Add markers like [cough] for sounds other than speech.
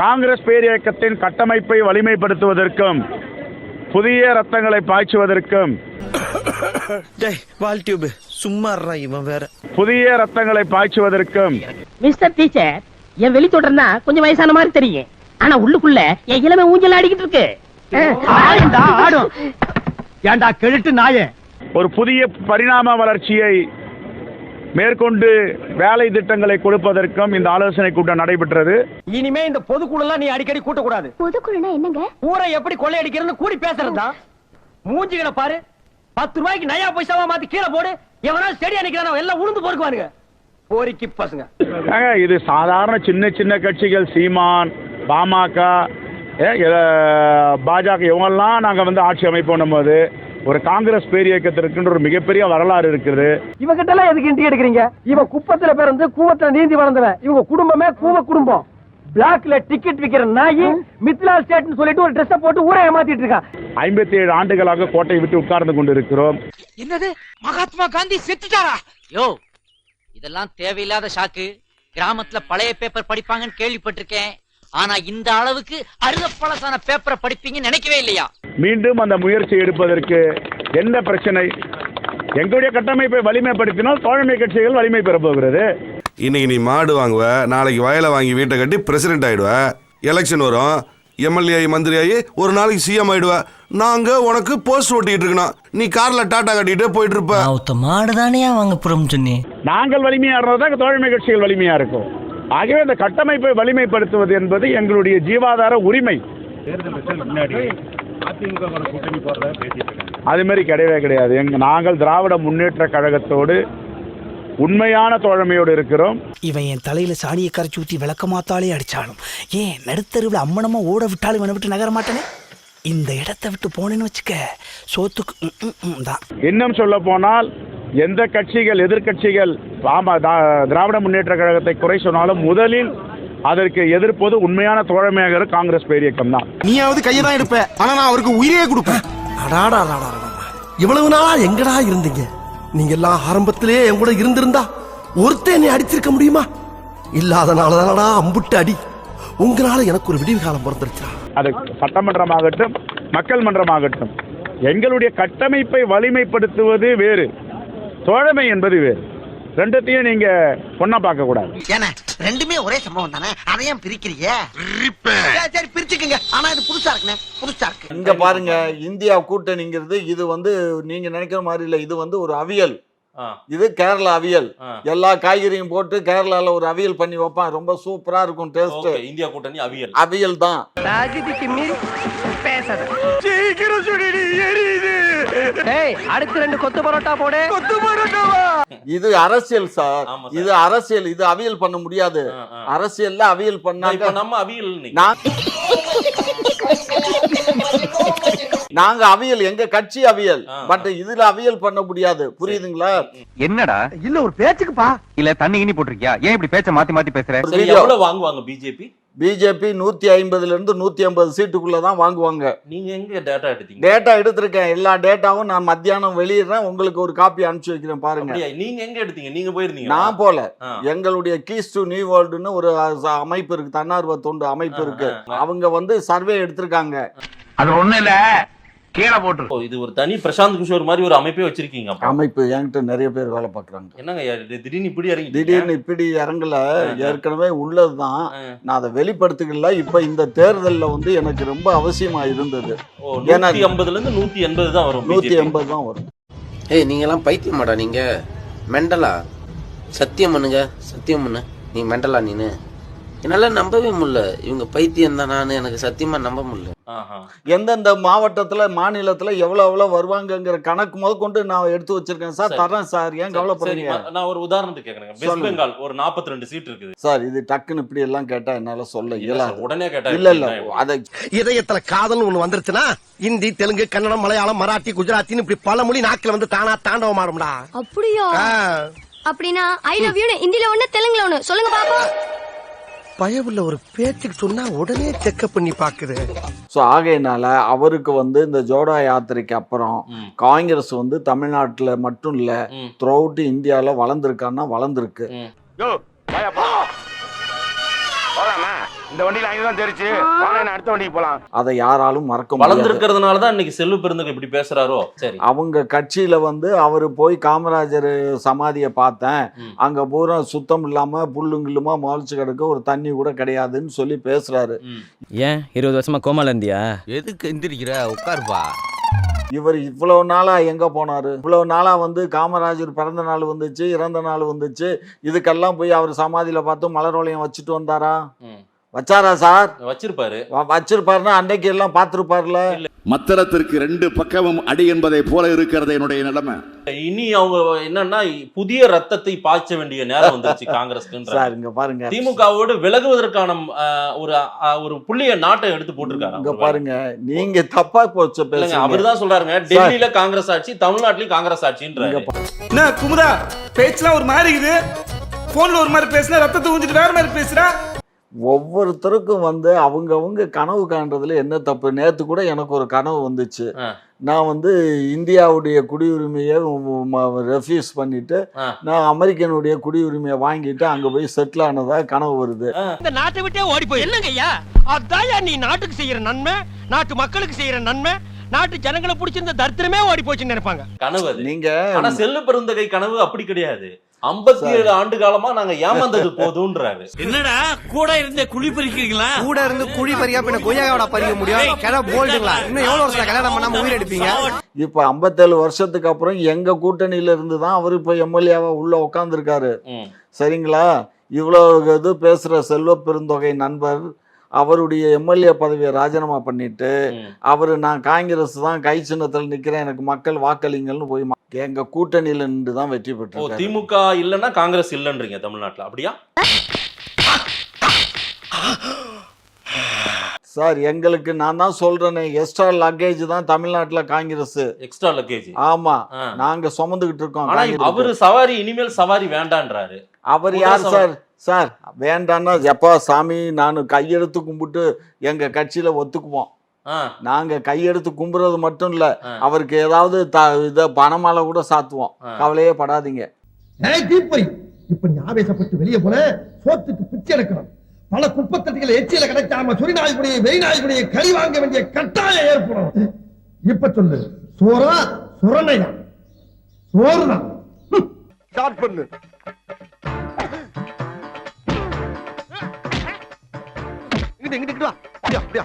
காங்கிரஸ் பேரியக்கத்தின் கட்டமைப்பை வலிமைப்படுத்துவதற்கும் புதிய ரத்தங்களை பாய்ச்சுவதற்கும் டேய் வால் டியூப். சும்மா இவன் வேற. புதிய ரத்தங்களை பாய்ச்சுவதற்கும் மிஸ்டர் டீச்சர் என் வெளி தொடர்னா கொஞ்சம் வயசான மாதிரி தெரியும் ஆனா உள்ளுக்குள்ள என் இளமை ஊஞ்சல் ஆடிக்கிட்டு இருக்கு. ஆடும். ஏண்டா கெழுட்டு நாயே? ஒரு புதிய பரிணாம வளர்ச்சியை மேற்கொண்டு வேலை திட்டங்களை கொடுப்பதற்கும் இந்த ஆலோசனை கூட்டம் நடைபெற்றது. இனிமே இந்த பொதுக்குழுலாம் நீ அடிக்கடி கூட்டக்கூடாது பொதுக்குழுனா என்னங்க? ஊரை எப்படி கொள்ளையடிக்கிறதுன்னு கூடி பேசுறதா மூஞ்சிகளை பாரு. பத்து ரூபாய்க்கு நயா பைசாவா மாத்தி கீழே போடு. எவனா ஸ்டெடியா நிக்கிறானோ எல்லாம் உளுந்து பொறுக்குவானுங்க. போரிக்கு பசங்க. ஏங்க, இது சாதாரண சின்ன சின்ன கட்சிகள் சீமான் பாமக பாஜக இவங்கெல்லாம் நாங்கள் வந்து ஆட்சி அமைப்போம் போது ஒரு காங்கிரஸ் பேரியக்கத்திற்குன்ற ஒரு மிகப்பெரிய வரலாறு இருக்குது. இவகிட்ட எல்லாம் எதுக்கு இன்டி எடுக்கிறீங்க? இவன் குப்பத்துல பிறந்து கூவத்துல நீந்தி வளர்ந்தவன். இவங்க குடும்பமே கூவ குடும்பம். பிளாக்ல டிக்கெட் விக்கிற நாயி மித்லா ஸ்டேட்னு சொல்லிட்டு ஒரு ட்ரெஸ் போட்டு ஊரை ஏமாத்திட்டு இருக்கான் ஐம்பத்தி ஏழு ஆண்டுகளாக கோட்டையை விட்டு உட்கார்ந்து கொண்டிருக்கிறோம். என்னது? மகாத்மா காந்தி செத்துட்டாரா? யோ இதெல்லாம் தேவையில்லாத ஷாக்கு கிராமத்துல பழைய பேப்பர் படிப்பாங்கன்னு கேள்விப்பட்டிருக்கேன். ஆனா இந்த அளவுக்கு அருகப்பழசான பேப்பரை படிப்பீங்கன்னு நினைக்கவே இல்லையா? மீண்டும் அந்த முயற்சி எடுப்பதற்கு என்ன பிரச்சனை? எங்களுடைய கட்டமைப்பை வலிமைப்படுத்தினால் தோழமை கட்சிகள் வலிமை பெறப் போகிறது. இன்னைக்கு நீ மாடு வாங்குவ நாளைக்கு வயலை வாங்கி வீட்டை கட்டி பிரசிடென்ட் ஆயிடுவ. எலெக்ஷன் வரும் எம்எல்ஏ ஆகி மந்திரி ஆகி ஒரு நாளைக்கு சிஎம் ஆயிடுவ. நாங்க உனக்கு போஸ்ட் ஓட்டிட்டு இருக்கணும். நீ கார்ல டாட்டா கட்டிட்டு போயிட்டு இருப்ப. மாடு தானே வாங்க புறம் சொன்னி நாங்கள் வலிமையா இருந்தால் தான் தோழமை கட்சிகள் வலிமையா இருக்கும். ஆகவே அந்த கட்டமைப்பை வலிமைப்படுத்துவது என்பது எங்களுடைய ஜீவாதார உரிமை. அது மாதிரி கிடையவே கிடையாது. எங்க நாங்கள் திராவிட முன்னேற்ற கழகத்தோடு உண்மையான தோழமையோடு இருக்கிறோம். இவன் என் தலையில சாணியை கரைச்சி ஊத்தி விளக்க மாத்தாலே அடிச்சாலும் ஏன் நடுத்தருவில் அம்மனமா ஓட விட்டாலும் இவனை விட்டு நகர மாட்டேனே? இந்த இடத்த விட்டு போனேன்னு வச்சுக்க சோத்துக்கு தான். இன்னும் சொல்ல போனால் எந்த கட்சிகள் எதிர்க்கட்சிகள் தா- திராவிட முன்னேற்ற கழகத்தை குறை சொன்னாலும் முதலில் அதற்கு எதிர்ப்பது உண்மையான தோழமையாக காங்கிரஸ் பேரியக்கம் தான். நீயாவது கையை தான் எடுப்ப. ஆனா நான் அவருக்கு உயிரே கொடுப்பேன். இவ்வளவு நாளா எங்கடா இருந்தீங்க? நீங்க எல்லாம் ஆரம்பத்திலே என் கூட இருந்திருந்தா ஒருத்தன் என்னை அடிச்சிருக்க முடியுமா? இல்லாதனால தானடா அம்புட்டு அடி. உங்களால எனக்கு ஒரு விடிவு காலம் பிறந்துருச்சா? அது சட்டமன்றமாகட்டும் மக்கள் மன்றமாகட்டும் எங்களுடைய கட்டமைப்பை வலிமைப்படுத்துவது வேறு. தோழமை என்பது வேறு. ரெண்டுத்தையும் நீங்க ஒண்ணா பார்க்க கூடாது. ஏன ரெண்டுமே ஒரே சம்பவம் தானே? அதையும் பிரிக்கிறீங்க? சரி, சரி பிரிச்சுக்குங்க. ஆனா இது புதுசா இருக்குண்ணே புதுசா இருக்கு. இங்க பாருங்க இந்தியா கூட்டணிங்கிறது இது வந்து நீங்க நினைக்கிற மாதிரி இல்ல இது வந்து ஒரு அவியல். இது கேரளா அவியல். எல்லா காய்கறியும் போட்டு கேரளால ஒரு அவியல் பண்ணி வைப்பான். ரொம்ப சூப்பரா இருக்கும் டேஸ்ட் இந்தியா கூட்டணி அவியல். அவியல் தான். சீக்கிரம் அடுத்து ரெண்டு கொத்து பரோட்டா போடு. கொத்து பரோட்டாவா? [laughs] இது அரசியல் சார். இது அரசியல். இது அவியல் பண்ண முடியாது. அரசியல்ல அவியல் இப்ப பண்ணாங்க நம்ம அவியல் நாங்க அவியல் எங்க கட்சி அவியல். பட் இதுல அவியல் பண்ண முடியாது. புரியுதுங்களா? என்னடா? இல்ல ஒரு பேச்சுக்குப்பா. இல்ல தண்ணி இனி போட்டிருக்கியா? ஏன் இப்படி பேச்ச மாத்தி மாத்தி பேசுற? ஒரு சரி video. எவ்வளவு வாங்குவாங்க பிஜேபி பிஜேபி நூத்தி ஐம்பதுல இருந்து நூத்தி ஐம்பது சீட்டுக்குள்ள தான் வாங்குவாங்க. நீங்க எங்க டேட்டா எடுத்தீங்க? டேட்டா எடுத்திருக்கேன். எல்லா டேட்டாவும் நான் மத்தியானம் வெளியிடுறேன். உங்களுக்கு ஒரு காப்பி அனுப்பிச்சு வைக்கிறேன் பாருங்க. அப்படியா? நீங்க எங்க எடுத்தீங்க? நீங்க போயிருந்தீங்க நான் போல. எங்களுடைய கீஸ் டு நியூ வேர்ல்டுன்னு ஒரு அமைப்பு இருக்கு. தன்னார்வ தொண்டு அமைப்பு ஆ, இருக்கு. ஆ, ஆ. அவங்க வந்து சர்வே எடுத்திருக்காங்க. அது ஒண்ணு இல்ல. கீழே போட்டு இது ஒரு தனி பிரசாந்த் கிஷோர் மாதிரி ஒரு அமைப்பே வச்சிருக்கீங்க அப்போ. அமைப்பு என்கிட்ட நிறைய பேர் வேலை பார்க்கறாங்க. என்னங்க திடீர்னு இப்படி இறங்கி திடீர்னு இப்படி இறங்கல ஏற்கனவே உள்ளதுதான். நான் அதை வெளிப்படுத்திக்கல. இப்ப இந்த தேர்தல்ல வந்து எனக்கு ரொம்ப அவசியமா இருந்தது. ஏன்னா- நூத்தி ஐம்பதுல இருந்து நூத்தி எண்பது தான் வரும் நூத்தி. எண்பது தான் வரும். ஏய் நீங்க எல்லாம் பைத்தியமாடா நீங்க. மெண்டலா. சத்தியம் பண்ணுங்க சத்தியம் பண்ணு நீ மெண்டலா நீனு. என்னால நம்பவே முடியல. இவங்க பைத்தியம் தான் நான் எனக்கு சத்தியமா நம்ப முடியல. ஆஹா. எந்தெந்த மாவட்டத்துல மாநிலத்துல எவ்வளவு எவ்வளவு வருவாங்கங்கிற கணக்கு முதல் கொண்டு நான் எடுத்து வச்சிருக்கேன் சார். தரேன் சார். ஏன் கவலைப்படுறீங்க நான் ஒரு உதாரணத்துக்கு வெஸ்ட் சொல்லுங்க. பெங்கால் ஒரு 42 ரெண்டு சீட் இருக்குது. சார் இது டக்குன்னு இப்படி எல்லாம் கேட்டா என்னால சொல்ல இயலாது. உடனே கேட்டா இல்ல இல்ல? அதை இதயத்துல காதல் ஒண்ணு வந்துருச்சுன்னா இந்தி தெலுங்கு கன்னடம் மலையாளம் மராட்டி குஜராத்தின்னு இப்படி பல மொழி நாக்குல வந்து தானா தாண்டவம் ஆடும்டா அப்படியா அப்படின்னா ஐ லவ் யூ இந்தியில ஒண்ணு தெலுங்குல ஒண்ணு. சொல்லுங்க பாப்போம். பயவுள்ள ஒரு பேச்சுக்கு சொன்னா உடனே செக்அப் பண்ணி பாக்குது ஸோ ஆகையினால அவருக்கு வந்து இந்த ஜோடா யாத்திரைக்கு அப்புறம். காங்கிரஸ் வந்து தமிழ்நாட்டுல மட்டும் இல்ல. த்ரூ அவுட் இந்தியால வளர்ந்துருக்கான்னா வளர்ந்துருக்கு. இந்த வண்டியில அங்கே தான் தெரிச்சு. வாங்க நான் அடுத்த வண்டிக்கு போலாம். அதை யாராலும் மறக்க முடியாது. வளர்ந்துருக்கிறதுனால தான் இன்னைக்கு செல்வ பெருந்தகை இப்படி பேசுறாரோ? சரி. அவங்க கட்சியில வந்து அவர் போய் காமராஜர் சமாதியை பார்த்தேன். அங்க பூரா சுத்தம் இல்லாம புல்லுங்கில்லுமா முளைச்சு கிடக்க ஒரு தண்ணி கூட கிடையாதுன்னு சொல்லி பேசுறாரு. ஏன்? இருபது வருஷமா கோமால இருந்தியா? எதுக்கு எந்திரிக்கிற? உட்காருப்பா. இவர் இவ்வளவு நாளா எங்க போனாரு? இவ்வளவு நாளா வந்து காமராஜர் பிறந்த நாள் வந்துச்சு இறந்த நாள் வந்துச்சு. இதுக்கெல்லாம் போய் அவர் சமாதியில பார்த்து மலர் வளையம் வச்சுட்டு வந்தாரா. வச்சாரா சார்? வச்சிருப்பாரு. வச்சிருப்பாருன்னா அன்னைக்கு எல்லாம் பார்த்திருப்பார்ல? மத்திரத்திற்கு ரெண்டு பக்கமும் அடி என்பதை போல இருக்கிறது என்னுடைய நிலைமை. இனி அவங்க என்னன்னா புதிய ரத்தத்தை பாய்ச்ச வேண்டிய நேரம் வந்துருச்சு சார் இங்க பாருங்க. திமுகவோடு விலகுவதற்கான ஒரு ஒரு புள்ளிய நாட்டை எடுத்து போட்டிருக்காரு இங்க அவர். பாருங்க. நீங்க தப்பா போச்சு பேசுங்க அவர்தான் சொல்றாருங்க டெல்லியில காங்கிரஸ் ஆட்சி தமிழ்நாட்டிலயும் காங்கிரஸ் என்ன குமுதா பேச்செல்லாம் ஒரு மாதிரி இருக்குது. போன்ல ஒரு மாதிரி பேசுனா ரத்தத்தை ஊஞ்சிட்டு வேற மாதிரி பேசுறா. ஒவ்வொருத்தருக்கும் வந்து அவங்கவங்க கனவு காண்றதுல என்ன தப்பு? நேத்து கூட எனக்கு ஒரு கனவு வந்துச்சு. நான் வந்து இந்தியாவுடைய குடியுரிமையை ரெஃப்யூஸ் பண்ணிட்டு. நான் அமெரிக்கனுடைய குடியுரிமையை வாங்கிட்டு அங்க போய் செட்டில் ஆனதா கனவு வருது. இந்த நாட்டை விட்டே ஓடி போய். என்னங்க ஐயா? அதான் நீ நாட்டுக்கு செய்யற நன்மை நாட்டு மக்களுக்கு செய்யற நன்மை நாட்டு ஜனங்களை பிடிச்சிருந்த தரித்திரமே ஓடி போச்சுன்னு நினைப்பாங்க. கனவு அது. நீங்க செல்வ பெருந்தகை கனவு அப்படி கிடையாது. ஐம்பத்தி ஏழு ஆண்டு காலமா நாங்க ஏமாந்தது போதும்ன்றாரு என்னடா? கூட இருந்த குழி பறிக்கிறீங்களா? கூட இருந்து குழி பறியா பின்ன கொய்யாவோட பறிக்க முடியும் கிட போல்டுங்களா? இன்னும் எவ்வளவு வருஷம் கல்யாணம் பண்ணாம உயிர் எடுப்பீங்க? இப்ப ஐம்பத்தேழு வருஷத்துக்கு அப்புறம் எங்க கூட்டணியில இருந்து தான் அவர் இப்ப எம்எல்ஏவா உள்ள உட்காந்துருக்காரு ம். சரிங்களா? இவ்வளோ இது பேசுற செல்வ பெருந்தொகை நண்பர் அவருடைய எம்எல்ஏ பதவியை ராஜினாமா பண்ணிட்டு. அவர் நான் காங்கிரஸ் தான் கை சின்னத்தில் நிக்கிறேன் எனக்கு மக்கள் வாக்களிங்கள்னு போய் எங்க கூட்டணியில நின்று தான் வெற்றி ஓ பெற்று திமுக இல்லன்னா காங்கிரஸ் இல்லன்றீங்க தமிழ்நாட்டுல. அப்படியா? சார் எங்களுக்கு நான் தான் சொல்றேனே எக்ஸ்ட்ரா லக்கேஜ் தான் தமிழ்நாட்டுல காங்கிரஸ். எக்ஸ்ட்ரா லக்கேஜ் ஆமா. நாங்க சுமந்துகிட்டு இருக்கோம். அவரு சவாரி இனிமேல் சவாரி வேண்டான்றாரு. அவர் யார் சார்? சார் வேண்டான்னா எப்பா சாமி நான் கையெடுத்து கும்பிட்டு எங்க கட்சியில ஒத்துக்குவோம். நாங்க கையெடுத்து கும்புறது மட்டும் இல்ல. அவருக்கு ஏதாவது த இத பணமால கூட சாத்துவோம். கவலையே படாதீங்க. இப்ப நீ ஆவேசப்பட்டு வெளியே போன சோத்துக்கு பிச்சை எடுக்கணும். பல குப்பத்தட்டிகள் எச்சியில கிடைக்காம சொறி நாய்க்குடைய வெறி நாய்க்குடைய கறி வாங்க வேண்டிய கட்டாயம் ஏற்படும். இப்ப சொல்லு சோறா சுரணையா? சோறுதான் ஸ்டார்ட் பண்ணு. இங்கிட்டு இங்கிட்டு அப்படியா?